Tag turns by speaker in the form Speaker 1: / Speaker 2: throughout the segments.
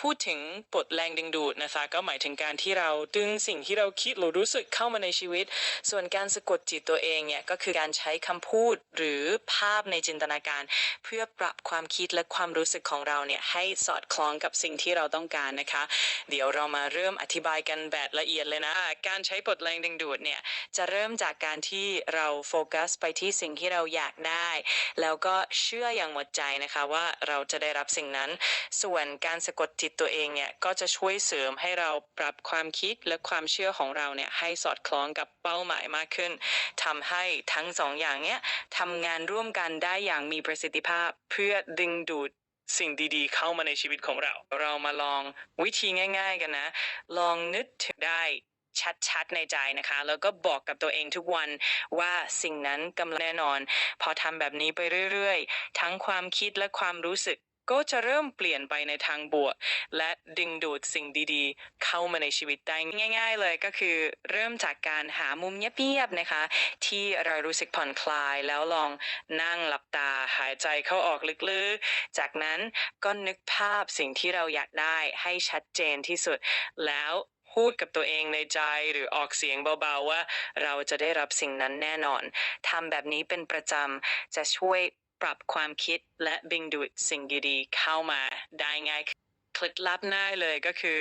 Speaker 1: พูดถึงบทแรงดึงดูดนะคะ ก็หมายถึงการที่เราดึงสิ่งที่เราคิดหรือรู้สึกเข้ามาในชีวิต ส่วนการสะกดจิตตัวเองเนี่ยก็คือการใช้คำพูดหรือภาพในจินตนาการ เพื่อปรับความคิดและความรู้สึกของเราเนี่ยให้สอดคล้องกับสิ่งที่เราต้องการนะคะ เดี๋ยวเรามาเริ่มอธิบายกันแบบละเอียดเลยนะ การใช้บทแรงดึงดูดเนี่ยจะเริ่มจากการที่เราโฟกัสไปที่สิ่งที่เราอยากได้ แล้วก็เชื่ออย่างหมดใจนะคะว่าเราจะได้รับสิ่งนั้น ส่วนการสะกดจิตตัวเองเนี่ยก็จะช่วยเสริมให้เราปรับความคิดและความเชื่อของเราเนี่ยให้สอดคล้องกับเป้าหมายมากขึ้นทำให้ทั้งสองอย่างเนี้ยทำงานร่วมกันได้อย่างมีประสิทธิภาพเพื่อดึงดูดสิ่งดีๆ เข้ามาในชีวิตของเรา เรามาลองวิธีง่าย ๆ กันนะ ลองนึกถึงได้ชัดๆในใจนะคะ แล้วก็บอกกับตัวเองทุกวันว่าสิ่งนั้นกำลังแน่นอน พอทำแบบนี้ไปเรื่อยๆ ทั้งความคิดและความรู้สึก ก็จะเริ่มเปลี่ยนไปในทางบวก และดึงดูดสิ่งดีๆ เข้ามาในชีวิตได้ง่าย ๆ เลยก็คือ เริ่มจากการหามุมเงียบๆนะคะ ที่เรารู้สึกผ่อนคลายแล้วลองนั่งหลับตาหายใจเข้าออกลึกๆ จากนั้นก็นึกภาพสิ่งที่เราอยากได้ให้ชัดเจนที่สุดแล้วพูดกับตัวเองในใจหรือออกเสียงเบาๆว่า เราจะได้รับสิ่งนั้นแน่นอนทำแบบนี้เป็นประจำจะช่วย ปรับความคิดและดึงดูดสิ่งดีๆเข้ามาได้ง่ายเคล็ดลับง่ายเลยก็คือ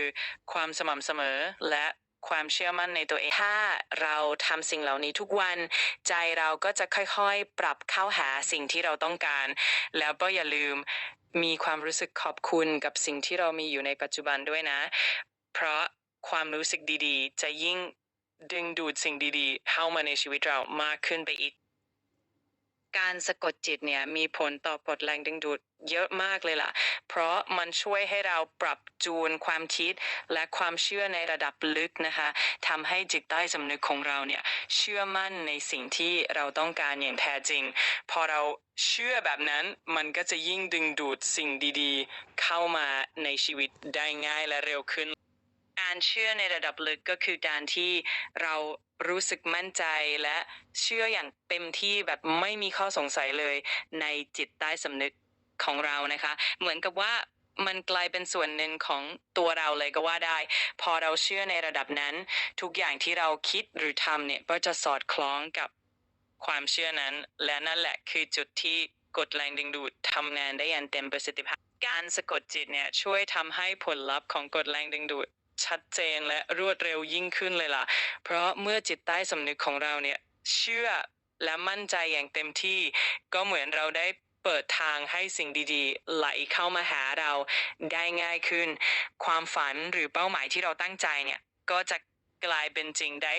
Speaker 1: ความสม่ำเสมอและความเชื่อมั่นในตัวเองถ้าเราทำสิ่งเหล่านี้ทุกวัน ใจเราก็จะค่อยๆ ปรับเข้าหาสิ่งที่เราต้องการ แล้วก็อย่าลืมมีความรู้สึกขอบคุณกับสิ่งที่เรามีอยู่ในปัจจุบันด้วยนะ เพราะความรู้สึกดีๆ จะยิ่งดึงดูดสิ่งดีๆ เข้ามาในชีวิตเรามากขึ้นไปอีก การสะกดจิตเนี่ยมีผลต่อกฎแรงดึงดูดเยอะมากเลยล่ะ เพราะมันช่วยให้เราปรับจูนความคิดและความเชื่อในระดับลึกนะคะทำให้จิตใต้สำนึกของเราเนี่ยเชื่อมั่นในสิ่งที่เราต้องการอย่างแท้จริง พอเราเชื่อแบบนั้นมันก็จะยิ่งดึงดูดสิ่งดีๆ เข้ามาในชีวิตได้ง่ายและเร็วขึ้น การเชื่อในระดับลึกก็คือการที่เรารู้สึกมั่นใจและเชื่ออย่างเต็มที่แบบไม่มีข้อสงสัยเลยในจิตใต้สำนึกของเรานะคะ เหมือนกับว่ามันกลายเป็นส่วนหนึ่งของตัวเราเลยก็ว่าได้ พอเราเชื่อในระดับนั้น ทุกอย่างที่เราคิดหรือทำเนี่ยก็จะสอดคล้องกับความเชื่อนั้น และนั่นแหละคือจุดที่กดแรงดึงดูดทำงานได้อย่างเต็มประสิทธิภาพ การสะกดจิตเนี่ยช่วยทำให้ผลลัพธ์ของกฎแรงดึงดูด ชัดเจนและรวดเร็วยิ่งขึ้นเลยล่ะ เพราะเมื่อจิตใต้สำนึกของเราเนี่ยเชื่อและมั่นใจอย่างเต็มที่ ก็เหมือนเราได้เปิดทางให้สิ่งดีๆ ไหลเข้ามาหาเราได้ง่ายขึ้น ความฝันหรือเป้าหมายที่เราตั้งใจเนี่ยก็จะกลายเป็นจริงได้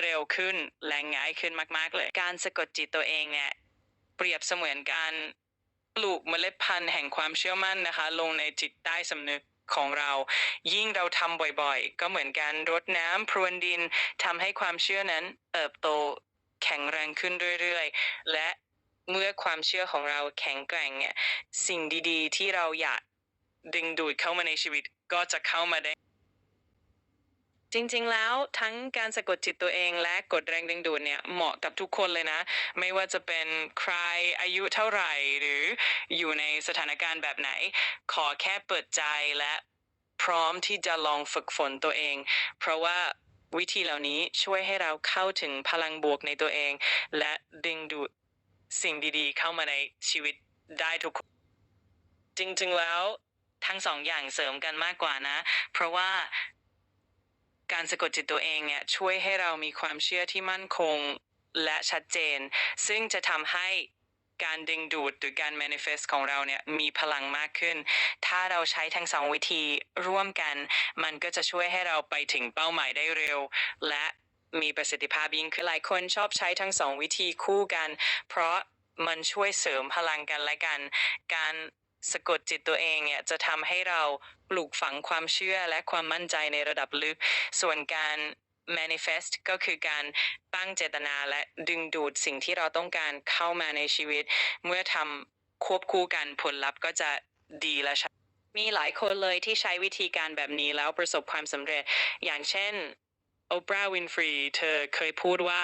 Speaker 1: เร็วขึ้นและง่ายขึ้นมาก ๆ เลย การสะกดจิตตัวเองเนี่ยเปรียบเสมือนการปลูกเมล็ดพันธุ์แห่งความเชื่อมั่นนะคะ ลงในจิตใต้สำนึก ของเรา ยิ่งเราทำบ่อยๆ ก็เหมือนการรดน้ำพรวนดินทำให้ความเชื่อนั้นเติบโตแข็งแรงขึ้นเรื่อยๆ และเมื่อความเชื่อของเราแข็งแกร่งเนี่ยสิ่งดีๆ ที่เราอยากดึงดูดเข้ามาในชีวิตก็จะเข้ามาได้ จริงๆ แล้วทั้งการสะกดจิตตัวเองและกดแรงดึงดูดเนี่ยเหมาะกับทุกคนเลยนะ ไม่ว่าจะเป็นใครอายุเท่าไหร่หรืออยู่ในสถานการณ์แบบไหน ขอแค่เปิดใจและพร้อมที่จะลองฝึกฝนตัวเอง เพราะว่าวิธีเหล่านี้ช่วยให้เราเข้าถึงพลังบวกในตัวเอง และดึงดูดสิ่งดีๆ เข้ามาในชีวิตได้ทุกคนจริงๆแล้วทั้งสองอย่างเสริมกันมากกว่านะ เพราะว่า การสะกดจิตตัวเองเนี่ยช่วยให้เรามีความเชื่อที่มั่นคงและชัดเจน ซึ่งจะทำให้การดึงดูดหรือการ manifest ของเราเนี่ยมีพลังมากขึ้น ถ้าเราใช้ทั้งสองวิธีร่วมกัน มันก็จะช่วยให้เราไปถึงเป้าหมายได้เร็ว และมีประสิทธิภาพยิ่งขึ้นหลายคนชอบใช้ทั้งสองวิธีคู่กัน เพราะมันช่วยเสริมพลังกันและกัน การ สะกดจิตตัวเองเนี่ยจะทำให้เราปลูกฝังความเชื่อและความมั่นใจในระดับลึก ส่วนการ manifest ก็คือการตั้งเจตนาและดึงดูดสิ่งที่เราต้องการเข้ามาในชีวิต เมื่อทำควบคู่กันผลลัพธ์ก็จะดีและชัมีหลายคนเลยที่ใช้วิธีการแบบนี้แล้วประสบความสำเร็จ อย่างเช่นโอปราห์วินฟรีเธอเคยพูดว่า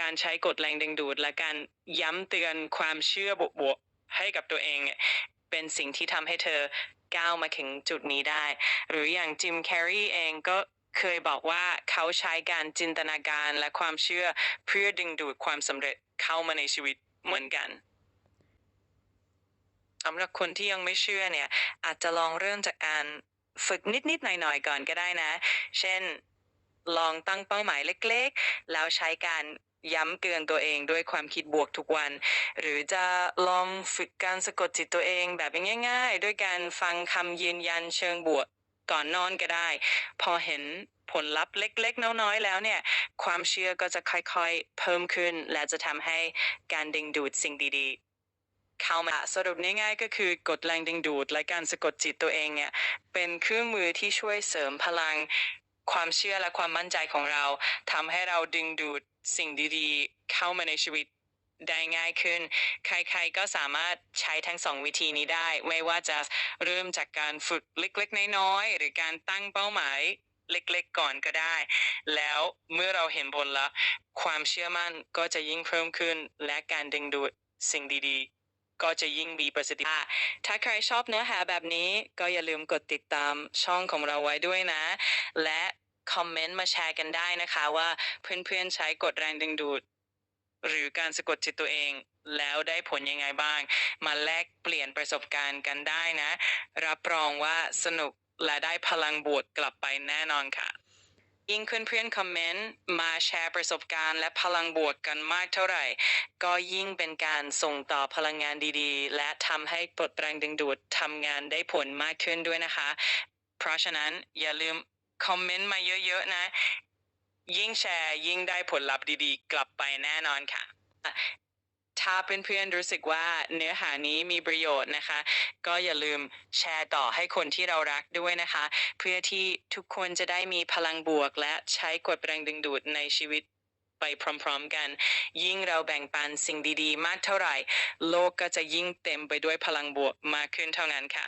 Speaker 1: การใช้กฎแรงดึงดูด และการย้ำเตือนความเชื่อบวกๆให้กับตัวเอง เป็นสิ่งที่ทำให้เธอก้าวมาถึงจุดนี้ได้ หรืออย่างจิมแคร์รีเองก็เคยบอกว่าเขาใช้การจินตนาการและความเชื่อเพื่อดึงดูดความสำเร็จเข้ามาในชีวิตเหมือนกันสำหรับคนที่ยังไม่เชื่อเนี่ย อาจจะลองเริ่มจากการฝึกนิดๆหน่อยๆก่อนก็ได้นะ เช่น ลองตั้งเป้าหมายเล็ก ๆ แล้วใช้การ ย้ำเตือนตัวเองด้วยความคิดบวกทุกวัน หรือจะลองฝึกการสะกดจิตตัวเองแบบง่าย ๆ ด้วยการฟังคำยืนยันเชิงบวกก่อนนอนก็ได้ พอเห็นผลลัพธ์เล็กๆ น้อยๆ แล้วเนี่ย ความเชื่อก็จะค่อยๆ เพิ่มขึ้น และจะทำให้การดึงดูดสิ่งดีๆ เข้ามาสรุปง่ายๆ ก็คือกฎแรงดึงดูด และการสะกดจิตตัวเองเนี่ย เป็นเครื่องมือที่ช่วยเสริมพลัง ความเชื่อและความมั่นใจของเราทำให้เราดึงดูดสิ่งดีๆ เข้ามาในชีวิตได้ง่ายขึ้น ใครๆก็สามารถใช้ทั้งสองวิธีนี้ได้ ไม่ว่าจะเริ่มจากการฝึกเล็กๆ น้อยๆ หรือการตั้งเป้าหมายเล็กๆ ก่อนก็ได้ แล้วเมื่อเราเห็นผลลัพธ์ความเชื่อมั่นก็จะยิ่งเพิ่มขึ้น และการดึงดูดสิ่งดีๆ ก็จะยิ่งมีประสิทธิภาพ ถ้าใครชอบเนื้อหาแบบนี้ ก็อย่าลืมกดติดตามช่องของเราไว้ด้วยนะ และคอมเมนต์มาแชร์กันได้นะคะว่าเพื่อนๆใช้กฎแรงดึงดูด หรือการสะกดจิตตัวเอง แล้วได้ผลยังไงบ้าง มาแลกเปลี่ยนประสบการณ์กันได้นะ รับรองว่าสนุกและได้พลังบวกกลับไปแน่นอนค่ะ ยิ่งเพื่อนๆคอมเมนต์มาแชร์ประสบการณ์และพลังบวกกันมากเท่าไหร่ ก็ยิ่งเป็นการส่งต่อพลังงานดีๆ และทำให้กฎแรงดึงดูดทำงานได้ผลมากขึ้นด้วยนะคะ เพราะฉะนั้นอย่าลืมคอมเมนต์มาเยอะๆนะ ยิ่งแชร์ยิ่งได้ผลลัพธ์ดีๆ กลับไปแน่นอนค่ะ ถ้าเพื่อนๆรู้สึกว่าเนื้อหานี้มีประโยชน์นะคะ ก็อย่าลืมแชร์ต่อให้คนที่เรารักด้วยนะคะ เพื่อที่ทุกคนจะได้มีพลังบวก และใช้กฎแรงดึงดูดในชีวิตไปพร้อมๆกัน ยิ่งเราแบ่งปันสิ่งดีๆ มากเท่าไหร่ โลกก็จะยิ่งเต็มไปด้วยพลังบวกมากขึ้นเท่านั้นค่ะ